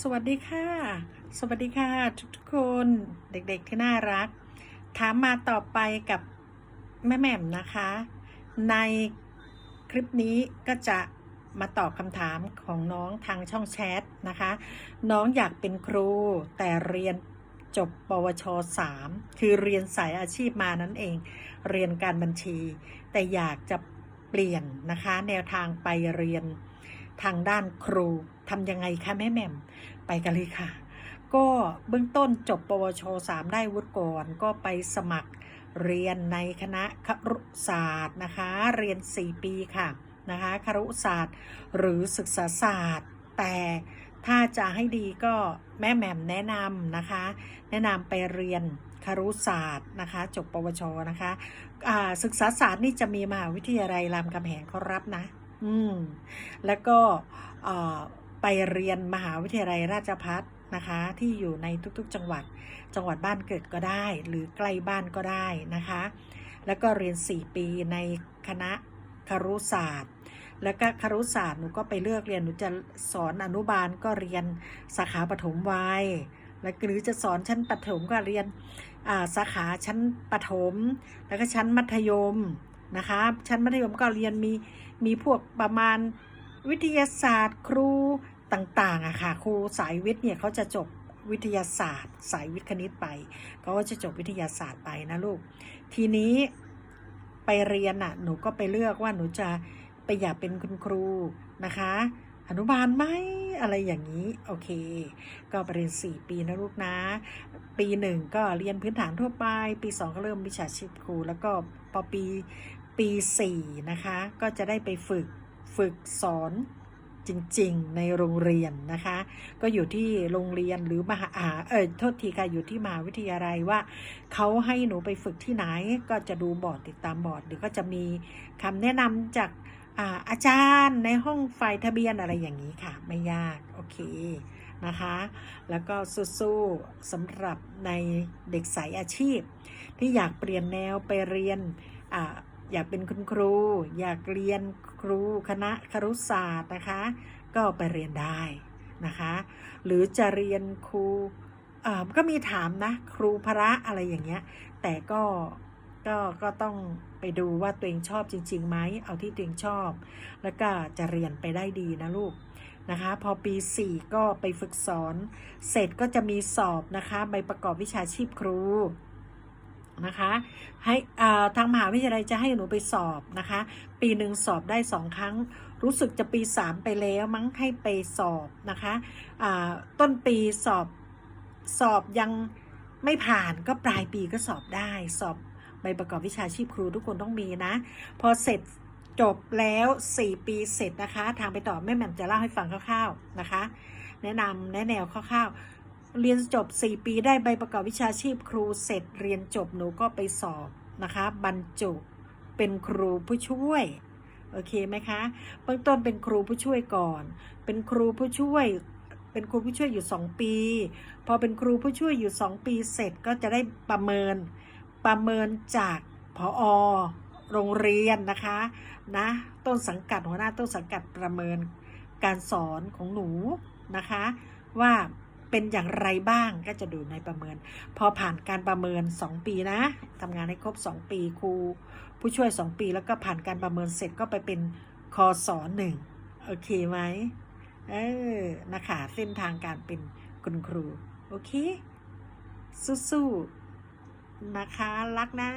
สวัสดีค่ะ สวัสดีค่ะ ทุกๆคนเด็กๆที่น่ารัก ถามมาต่อไปกับแม่แหม่มนะคะ ในคลิปนี้ก็จะมาตอบคำถามของน้องทางช่องแชทนะคะ น้องอยากเป็นครูแต่เรียนจบปวช 3 คือเรียนสายอาชีพมานั่นเอง เรียนการบัญชี แต่อยากจะเปลี่ยนนะคะ แนวทางไปเรียน ทางด้านครูทำยังไงคะแม่แหม่มไปกันเลยค่ะ ก็เบื้องต้นจบปวช 3 ได้วุฒิก่อนก็ไปสมัครเรียนในคณะครุศาสตร์นะคะ เรียน 4 ปีค่ะนะคะครุศาสตร์หรือศึกษาศาสตร์ แต่ถ้าจะให้ดีก็แม่แหม่มแนะนำนะคะ แนะนำไปเรียนครุศาสตร์นะคะ จบปวชนะคะศึกษาศาสตร์นี่จะมีมหาวิทยาลัยรามคำแหงเขารับนะ อืมแล้วก็ไปเรียนมหาวิทยาลัยราชภัฏนะคะที่อยู่ในทุกๆจังหวัดจังหวัดบ้านเกิดก็ได้ หรือใกล้บ้านก็ได้นะคะ แล้วก็เรียน 4 ปีในคณะครุศาสตร์ แล้วก็ครุศาสตร์หนูก็ไปเลือกเรียนหนูจะสอนอนุบาลก็เรียนสาขาปฐมวัยแล้วหรือจะสอนชั้นปฐมก็เรียนสาขาชั้นปฐมแล้วก็ชั้นมัธยม นะคะชั้นมัธยมก็เรียนมีมีพวกประมาณวิทยาศาสตร์ ครูต่างๆอะค่ะ ครูสายวิทย์เนี่ยเขาจะจบวิทยาศาสตร์ สายวิทย์คณิตไปเขาก็จะจบวิทยาศาสตร์ไปนะลูก ทีนี้ไปเรียนอะหนูก็ไปเลือกว่าหนูจะไปอยากเป็นคุณครูนะคะอนุบาลไหมอะไรอย่างนี้ โอเค ก็ไปเรียน 4 ปีนะลูกนะ ปีหนึ่งก็เรียนพื้นฐานทั่วไป ปี 2 ก็เริ่มวิชาชีพครู แล้วก็พอปี ปี 4 นะคะ ก็จะได้ไปฝึกฝึกสอนจริงๆ ในโรงเรียนนะคะ ก็อยู่ที่โรงเรียนหรือมหาอ่าเออโทษทีค่ะอยู่ที่มหาวิทยาลัยว่าเขาให้หนูไปฝึกที่ไหน ก็จะดูบอร์ดติดตามบอร์ดหรือก็จะมีคำแนะนำจากอาอาจารย์ในห้องฝ่ายทะเบียนอะไรอย่างนี้ค่ะ ไม่ยากโอเคนะคะ แล้วก็สู้ๆสำหรับในเด็กสายอาชีพ ที่อยากเปลี่ยนแนวไปเรียนอ่า อยากเป็นคุณครู อยากเรียนครูคณะครุศาสตร์นะคะ ก็ไปเรียนได้นะคะ หรือจะเรียนครูก็มีถามนะครูพระอะไรอย่างเงี้ย แต่ก็ก็ก็ต้องไปดูว่าตัวเองชอบจริงๆไหมเอาที่ตัวเองชอบ แล้วก็จะเรียนไปได้ดีนะลูกนะคะ พอปี 4 ก็ไปฝึกสอน เสร็จก็จะมีสอบนะคะใบประกอบวิชาชีพครู นะคะ ให้ทางมหาวิทยาลัยจะให้หนูไปสอบนะคะ ปีหนึ่งสอบได้สองครั้ง รู้สึกจะปี3ไปแล้วมั้งให้ไปสอบนะคะต้นปีสอบสอบยังไม่ผ่านก็ปลายปีก็สอบได้ สอบใบประกอบวิชาชีพครูทุกคนต้องมีนะ พอเสร็จจบแล้ว 4 ปีเสร็จนะคะ ทางไปต่อแม่แหม่มจะเล่าให้ฟังคร่าวๆนะคะ แนะนำแนะแนวคร่าวๆ เรียนจบ 4 ปีได้ใบประกอบวิชาชีพครูเสร็จเรียนจบหนูก็ไปสอบนะคะ บรรจุเป็นครูผู้ช่วยโอเคไหมคะเบื้องต้นเป็นครูผู้ช่วยก่อน เป็นครูผู้ช่วย เป็นครูผู้ช่วยอยู่ 2 ปี พอเป็นครูผู้ช่วยอยู่ 2 ปีเสร็จก็จะได้ประเมินประเมินจากผอโรงเรียนนะคะนะต้นสังกัดหัวหน้าต้นสังกัดประเมินการสอนของหนูนะคะ ว่า เป็นอย่างไรบ้างก็จะดูในประเมิน พอผ่านการประเมิน 2 ปีนะทำงานให้ครบ 2 ปีครูผู้ช่วย 2 ปีแล้วก็ผ่านการประเมินเสร็จก็ไปเป็นคอสอหนึ่งโอเคไหมเออนะคะเส้นทางการเป็นคุณครู โอเค สู้ๆนะคะ รักนะ